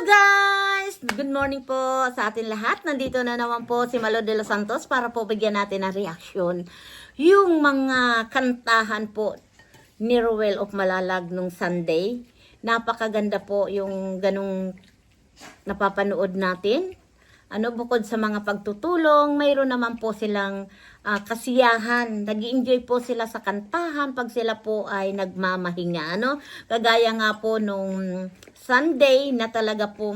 guys! Good morning po sa atin lahat. Nandito na naman po si Malo de los Santos para po bigyan natin ng reaction. Yung mga kantahan po ni Ruel of Malalag nung Sunday. Napakaganda po yung ganong napapanood natin. Ano bukod sa mga pagtutulong, mayroon naman po silang ah, kasiyahan. nag enjoy po sila sa kantahan pag sila po ay nagmamahinga. Ano? Kagaya nga po nung Sunday na talaga po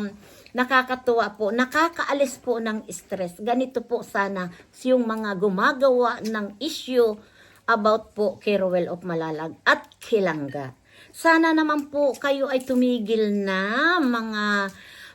nakakatuwa po, nakakaalis po ng stress. Ganito po sana yung mga gumagawa ng issue about po kay Rowell of Malalag at Kilangga. Sana naman po kayo ay tumigil na mga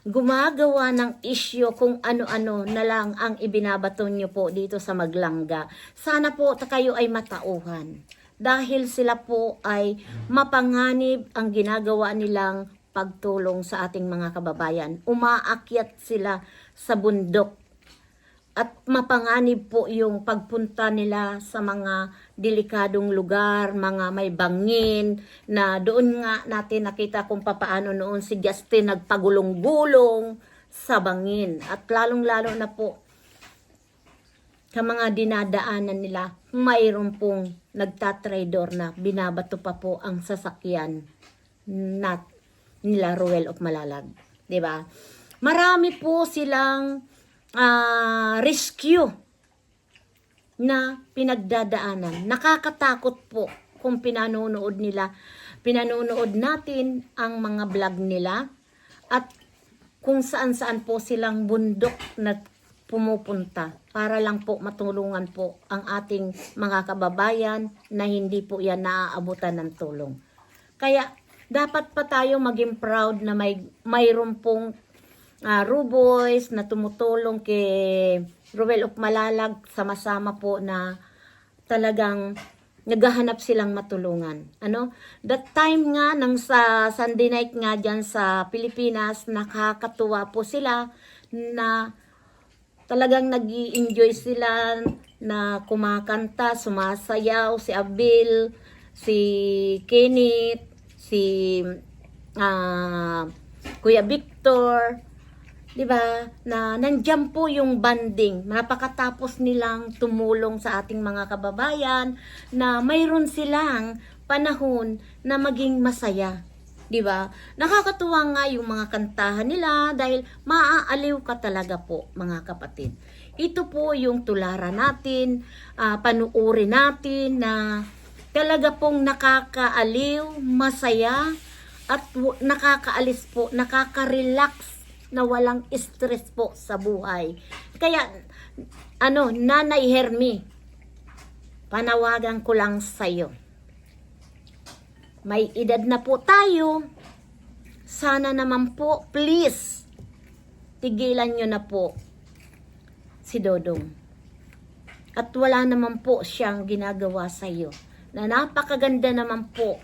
gumagawa ng issue kung ano-ano na lang ang ibinabato nyo po dito sa Maglangga. Sana po kayo ay matauhan. Dahil sila po ay mapanganib ang ginagawa nilang pagtulong sa ating mga kababayan. Umaakyat sila sa bundok at mapanganib po yung pagpunta nila sa mga delikadong lugar, mga may bangin, na doon nga natin nakita kung papaano noon si Justin nagpagulong-gulong sa bangin. At lalong-lalo na po sa mga dinadaanan nila, mayroon pong nagtatraidor na binabato pa po ang sasakyan na nila Ruel of Malalag. ba? Marami po silang ah, rescue na pinagdadaanan. Nakakatakot po kung pinanonood nila. Pinanonood natin ang mga vlog nila at kung saan-saan po silang bundok na pumupunta para lang po matulungan po ang ating mga kababayan na hindi po yan naaabutan ng tulong. Kaya dapat pa tayo maging proud na may mayroon pong uh, Ruboys na tumutulong kay Ruel of Malalag sama-sama po na talagang naghahanap silang matulungan. Ano? That time nga nang sa Sunday night nga diyan sa Pilipinas, nakakatuwa po sila na talagang nag enjoy sila na kumakanta, sumasayaw, si Abil, si Kenneth, si ah, Kuya Victor, 'di ba? Na nandiyan po yung banding. Napakatapos nilang tumulong sa ating mga kababayan na mayroon silang panahon na maging masaya. 'Di ba? Nakakatuwa nga yung mga kantahan nila dahil maaaliw ka talaga po, mga kapatid. Ito po yung tularan natin, ah, panuuri natin na talaga pong nakakaaliw, masaya, at nakakaalis po, nakaka-relax na walang stress po sa buhay. Kaya, ano, Nanay Hermi, panawagan ko lang sa'yo. May edad na po tayo. Sana naman po, please, tigilan nyo na po si Dodong. At wala naman po siyang ginagawa sa iyo. Na napakaganda naman po,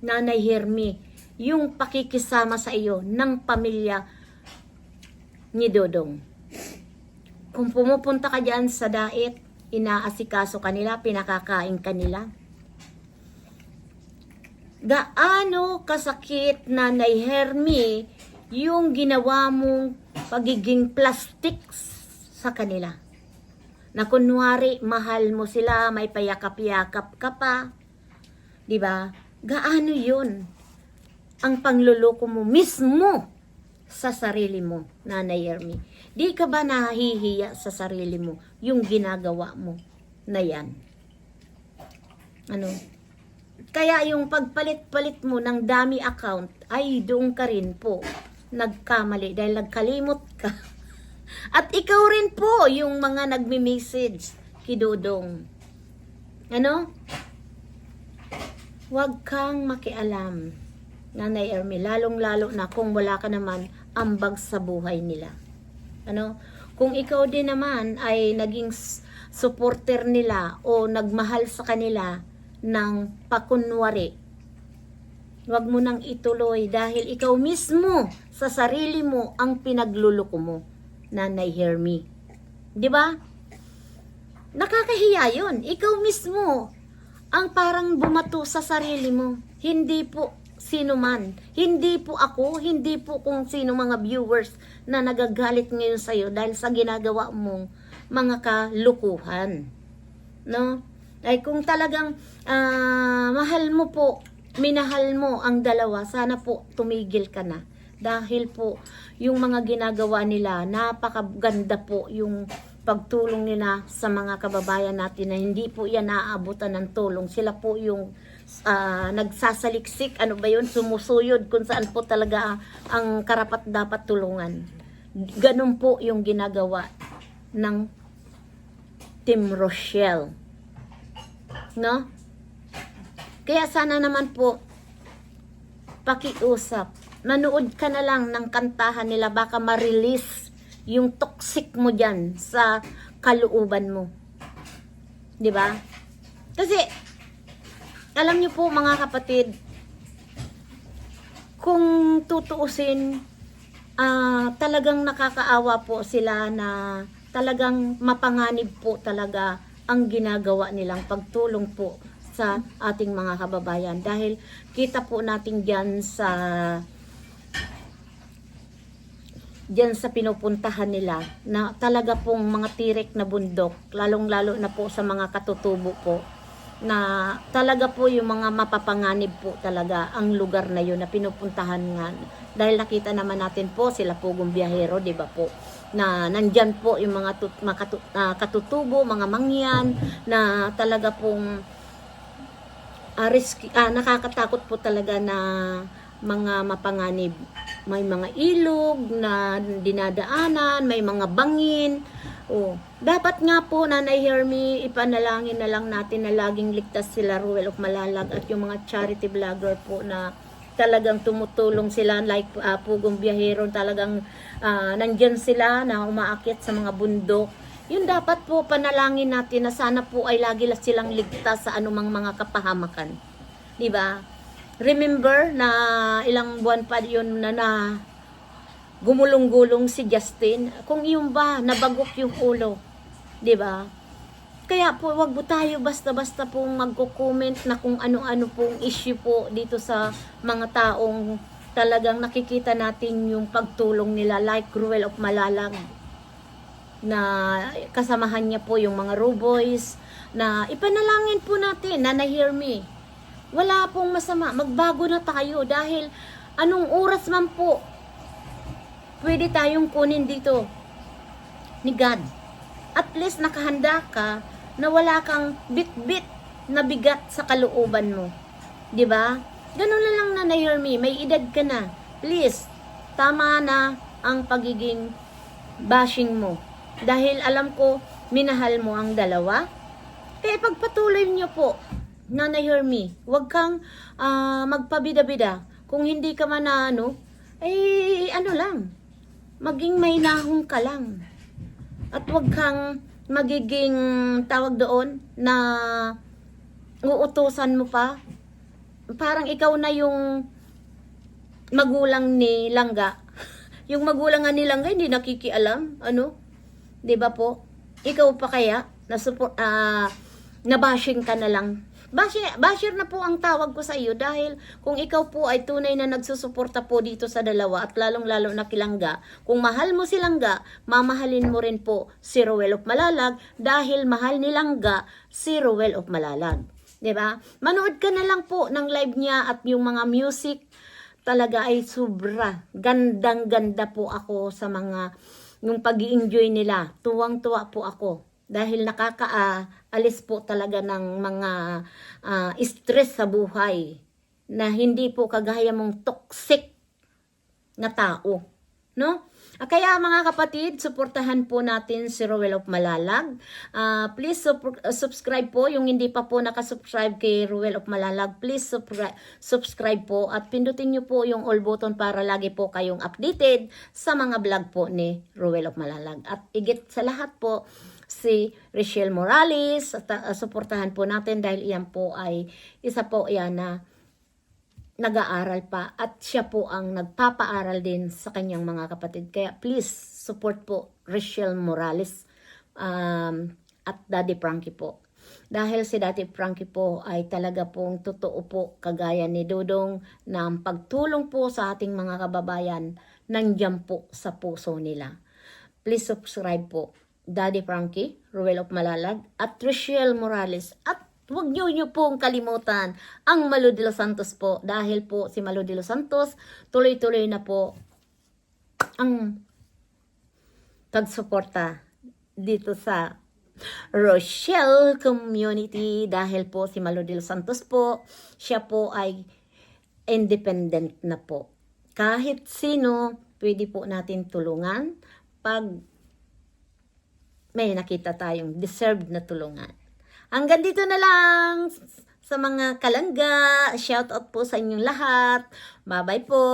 Nanay Hermi, yung pakikisama sa iyo ng pamilya ni Dodong. Kung pumupunta ka dyan sa dait, inaasikaso kanila, pinakakain kanila. Gaano kasakit Nanay Hermi yung ginawa mong pagiging plastic sa kanila? Na kunwari, mahal mo sila, may payakap-yakap ka pa. ba? Gaano 'yun? Ang pangluloko mo mismo sa sarili mo, Nanay Ermi. Di ka ba nahihiya sa sarili mo yung ginagawa mo na yan? Ano? Kaya yung pagpalit-palit mo ng dami account, ay doon ka rin po nagkamali dahil nagkalimot ka. At ikaw rin po yung mga nagmi-message kay Dodong. Ano? Huwag kang makialam, Nanay Ermi, lalong-lalo na kung wala ka naman ambag sa buhay nila. Ano? Kung ikaw din naman ay naging supporter nila o nagmahal sa kanila ng pakunwari, huwag mo nang ituloy dahil ikaw mismo sa sarili mo ang pinagluluko mo, Nanay Hermi. 'Di ba? Nakakahiya 'yun. Ikaw mismo ang parang bumato sa sarili mo. Hindi po sino man. Hindi po ako, hindi po kung sino mga viewers na nagagalit ngayon sa'yo dahil sa ginagawa mong mga kalukuhan. No? Ay kung talagang ah, mahal mo po, minahal mo ang dalawa, sana po tumigil ka na. Dahil po, yung mga ginagawa nila, napakaganda po yung pagtulong nila sa mga kababayan natin na hindi po yan naaabutan ng tulong. Sila po yung ah, nagsasaliksik, ano ba yun, sumusuyod kung saan po talaga ang karapat dapat tulungan. Ganun po yung ginagawa ng Team Rochelle. No? Kaya sana naman po, pakiusap. Manood ka na lang ng kantahan nila, baka ma-release yung toxic mo dyan sa kalooban mo. 'Di ba? Kasi, alam niyo po mga kapatid, kung tutuusin, ah, talagang nakakaawa po sila na talagang mapanganib po talaga ang ginagawa nilang pagtulong po sa ating mga kababayan. Dahil kita po natin dyan sa dyan sa pinupuntahan nila na talaga pong mga tirek na bundok, lalong-lalo na po sa mga katutubo po, na talaga po yung mga mapapanganib po talaga ang lugar na yun na pinupuntahan nga. Dahil nakita naman natin po sila po biyahero, di ba po? Na nandyan po yung mga, tut, mga katu- ah, katutubo, mga mangyan, na talaga pong ah, risky, ah, nakakatakot po talaga na mga mapanganib. May mga ilog na dinadaanan, may mga bangin. Oh, dapat nga po Nanay Hermie, ipanalangin na lang natin na laging ligtas sila Ruel of Malalag at yung mga charity vlogger po na talagang tumutulong sila like uh, Pugong Biyahero talagang ah, nandyan sila na umaakit sa mga bundok yun dapat po panalangin natin na sana po ay lagi lang silang ligtas sa anumang mga kapahamakan. 'Di ba? Remember na ilang buwan pa yun na, na gumulong-gulong si Justin. Kung yung ba nabagok yung ulo, ba? Kaya po wag po tayo basta-basta pong magko-comment na kung ano-ano pong issue po dito sa mga taong talagang nakikita natin yung pagtulong nila like Cruel of Malalag na kasamahan niya po yung mga Ruboys na ipanalangin po natin na na-hear me. Wala pong masama. Magbago na tayo dahil anong oras man po pwede tayong kunin dito ni God. At least nakahanda ka na wala kang bit-bit na bigat sa kalooban mo. 'Di ba? Ganun na lang na me. May edad ka na. Please, tama na ang pagiging bashing mo. Dahil alam ko, minahal mo ang dalawa. Kaya pagpatuloy niyo po, Nana hear me, huwag kang ah, magpabida-bida. Kung hindi ka man na ano, ay ano lang, maging may nahong ka lang. At huwag kang magiging tawag doon na uutusan mo pa. Parang ikaw na yung magulang ni Langga. yung magulang nga ni Langga hindi nakikialam, ano? 'Di ba po? Ikaw pa kaya na support ah nabashing ka na lang. Basher, basher na po ang tawag ko sa iyo dahil kung ikaw po ay tunay na nagsusuporta po dito sa dalawa at lalong-lalo na kilangga, kung mahal mo si Langga, mamahalin mo rin po si Rowel of Malalag dahil mahal ni Langga si Rowel of Malalag. 'Di ba? Manood ka na lang po ng live niya at yung mga music talaga ay sobra. Gandang-ganda po ako sa mga yung pag enjoy nila. Tuwang-tuwa po ako dahil nakakaalis po talaga ng mga ah, stress sa buhay na hindi po kagaya mong toxic na tao. No? Ah, Kaya mga kapatid, suportahan po natin si Rowel of Malalag. Ah, please uh, subscribe po yung hindi pa po nakasubscribe kay Rowel of Malalag. Please subscribe, po at pindutin nyo po yung all button para lagi po kayong updated sa mga vlog po ni Rowel of Malalag. At igit sa lahat po, si Rachel Morales. At, uh, suportahan po natin dahil iyan po ay isa po yan na nag-aaral pa at siya po ang nagpapaaral din sa kanyang mga kapatid. Kaya please support po Rachel Morales um, at Daddy Frankie po. Dahil si Dati Frankie po ay talaga pong totoo po kagaya ni Dudong na ang pagtulong po sa ating mga kababayan nandiyan po sa puso nila. Please subscribe po. Daddy Frankie, Ruel of Malalag, at Triciel Morales. At huwag niyo niyo pong kalimutan ang Malo de los Santos po. Dahil po si Malo de los Santos, tuloy-tuloy na po ang pagsuporta dito sa Rochelle Community dahil po si Malo de los Santos po, siya po ay independent na po. Kahit sino, pwede po natin tulungan pag may nakita tayong deserved na tulungan. Hanggang dito na lang sa mga kalangga. Shout out po sa inyong lahat. Bye-bye po.